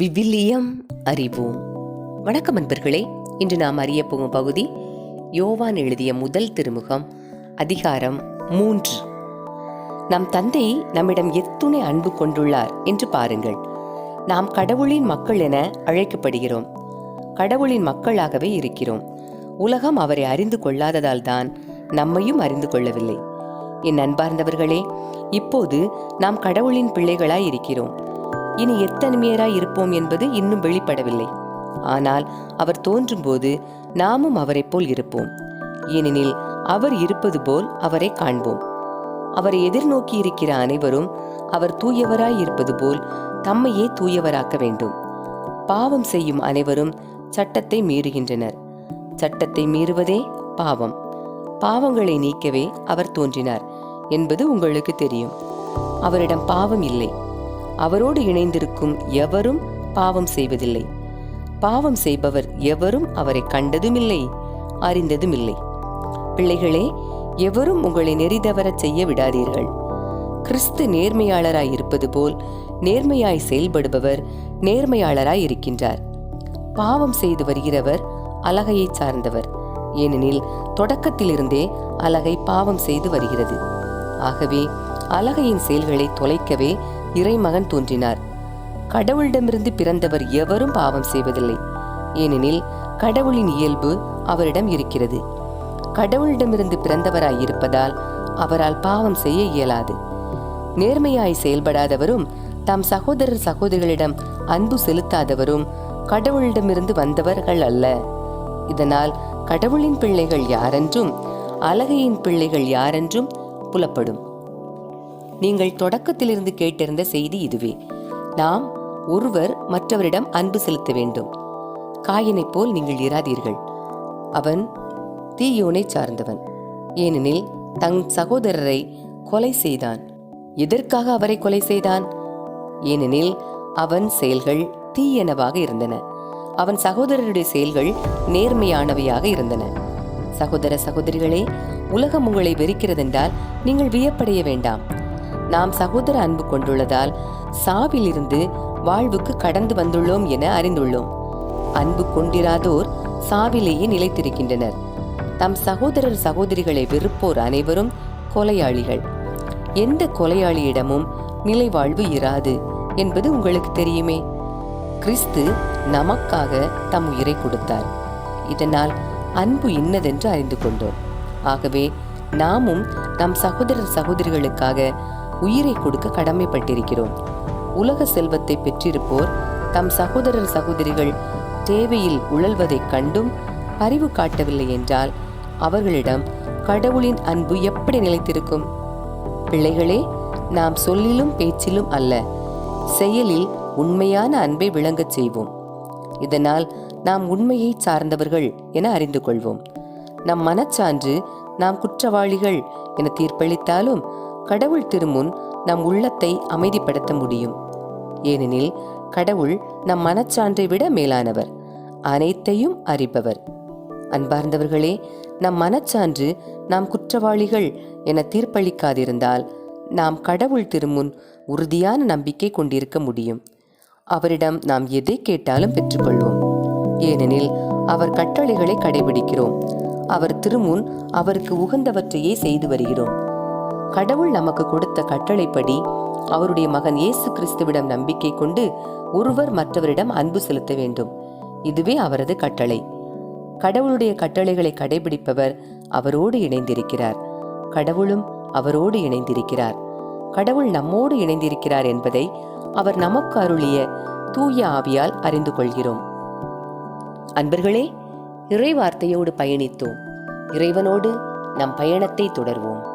விவிலியம் அறிவோம் வணக்கம் அன்பர்களே இன்று நாம் அறிய போகும் பகுதி யோவான் எழுதிய முதல் திருமுகம் அதிகாரம் மூன்று. நம் தந்தை நம்மிடம் எத்துணை அன்பு கொண்டுள்ளார் என்று பாருங்கள். நாம் கடவுளின் மக்கள் என அழைக்கப்படுகிறோம். கடவுளின் மக்களாகவே இருக்கிறோம். உலகம் அவரை அறிந்து கொள்ளாததால் தான் நம்மையும் அறிந்து கொள்ளவில்லை. என் அன்பார்ந்தவர்களே இப்போது நாம் கடவுளின் பிள்ளைகளாய் இருக்கிறோம். இனி எத்தனிமையராய் இருப்போம் என்பது இன்னும் வெளிப்படவில்லை. ஆனால் அவர் தோன்றும்போது நாமும் அவரைப் போல் இருப்போம். ஏனெனில் அவர் இருப்பது போல் அவரை காண்போம். அவரை எதிர்நோக்கி இருக்கிற அனைவரும் அவர் தூயவராய் இருப்பது போல் தம்மையே தூயவராக்க வேண்டும். பாவம் செய்யும் அனைவரும் சட்டத்தை மீறுகின்றனர். சட்டத்தை மீறுவதே பாவம். பாவங்களை நீக்கவே அவர் தோன்றினார் என்பது உங்களுக்கு தெரியும். அவரிடம் பாவம் இல்லை. அவரோடு இணைந்திருக்கும் எவரும் பாவம் செய்வதில்லை. பாவம் செய்பவர் எவரும் அவரை கண்டதுமில்லை அறிந்ததுமில்லை. பிள்ளைகளே எவரும் உங்களை நெறிதவரச் செய்ய விடாதீர்கள். கிறிஸ்து நேர்மையாளராய் இருப்பது போல் நேர்மையாய் செயல்படுபவர் நேர்மையாளராய் இருக்கின்றார். பாவம் செய்து வருகிறவர் அலகையை சார்ந்தவர். ஏனெனில் தொடக்கத்திலிருந்தே அலகை பாவம் செய்து வருகிறது. ஆகவே அலகையின் செயல்களை தொலைக்கவே இறைமகன் தோன்றினார். கடவுளிடமிருந்து பிறந்தவர் எவரும் பாவம் செய்வதில்லை. ஏனெனில் கடவுளின் இயல்பு அவரிடம் இருக்கிறது. கடவுளிடமிருந்து பிறந்தவராய் இருப்பதால் அவரால் பாவம் செய்ய இயலாது. நேர்மையாய் செயல்படாதவரும் தம் சகோதரர் சகோதரிகளிடம் அன்பு செலுத்தாதவரும் கடவுளிடமிருந்து வந்தவர்கள் அல்ல. இதனால் கடவுளின் பிள்ளைகள் யாரென்றும் அழகையின் பிள்ளைகள் யாரென்றும் புலப்படும். நீங்கள் தொடக்கத்திலிருந்து கேட்டிருந்த செய்தி இதுவே. நாம் ஒருவர் மற்றவரிடம் அன்பு செலுத்த வேண்டும். காயினைப் போல் நீங்கள் இராதீர்கள். அவன் தீயோனை சார்ந்தவன். ஏனெனில் தன் சகோதரரை கொலை செய்தான். எதற்காக அவரை கொலை செய்தான்? ஏனெனில் அவன் செயல்கள் தீயனவாக இருந்தன. அவன் சகோதரருடைய செயல்கள் நேர்மையானவையாக இருந்தன. சகோதர சகோதரிகளே உலகம் உங்களை வெறுக்கிறதென்றால் நீங்கள் வியப்படைய வேண்டாம். நாம் சகோதர அன்பு கொண்டுள்ளதால் சாவிலிருந்து வாழ்வுக்கு கடந்து வந்துள்ளோம் என அறிந்துள்ளோம். அன்பு கொண்டிராதோர் சாவிலேயே நிலைத்திருக்கின்றனர். தம் சகோதரர் சகோதரிகளை வெறுப்போர் அனைவரும் கொலையாளிகள். எந்த கொலையாளியிடமும் நிலைவாழ்வு இராது என்பது உங்களுக்கு தெரியுமே. கிறிஸ்து நமக்காக தம் உயிரை கொடுத்தார். இதனால் அன்பு இன்னதென்று அறிந்து கொண்டோம். ஆகவே நாமும் நம் சகோதரர் சகோதரிகளுக்காக உயிரை கொடுக்க கடமைப்பட்டிருக்கிறோம். உலக செல்வத்தை பெற்றிருப்போர் தம் சகோதரர் சகோதரிகள் தேவையில் உழல்வதைக் கண்டும் பரிவு காட்டவில்லை என்றால் அவர்களிடம் கடவுளின் அன்பு எப்படி நிலைத்திருக்கும்? பிள்ளைகளே நாம் சொல்லிலும் பேச்சிலும் அல்ல செயலில் உண்மையான அன்பை விளங்கச் செய்வோம். இதனால் நாம் உண்மையை சார்ந்தவர்கள் என அறிந்து கொள்வோம். நம் மனச்சான்று நாம் குற்றவாளிகள் என தீர்ப்பளித்தாலும் கடவுள் திருமுன் நம் உள்ளத்தை அமைதிப்படுத்த முடியும். ஏனெனில் கடவுள் நம் மனச்சான்றை விட மேலானவர் அனைத்தையும் அறிபவர். அன்பார்ந்தவர்களே நம் மனச்சான்று நாம் குற்றவாளிகள் என தீர்ப்பளிக்காதிருந்தால் நாம் கடவுள் திருமுன் உறுதியான நம்பிக்கை கொண்டிருக்க முடியும். அவரிடம் நாம் எதை கேட்டாலும் பெற்றுக்கொள்வோம். ஏனெனில் அவர் கட்டளைகளை கடைபிடிக்கிறோம். அவர் திருமுன் அவருக்கு உகந்தவற்றையே செய்து வருகிறோம். கடவுள் நமக்கு கொடுத்த கட்டளைப்படி அவருடைய மகன் இயேசு கிறிஸ்துவிடம் நம்பிக்கை கொண்டு ஒருவர் மற்றவரிடம் அன்பு செலுத்த வேண்டும். இதுவே அவரது கட்டளை. கடவுளுடைய கட்டளைகளை கடைபிடிப்பவர் அவரோடு இணைந்திருக்கிறார். கடவுளும் அவரோடு இணைந்திருக்கிறார். கடவுள் நம்மோடு இணைந்திருக்கிறார் என்பதை அவர் நமக்கு அருளிய தூய ஆவியால் அறிந்து கொள்கிறோம். அன்பர்களே இறைவார்த்தையோடு பயணித்தோம். இறைவனோடு நம் பயணத்தை தொடர்வோம்.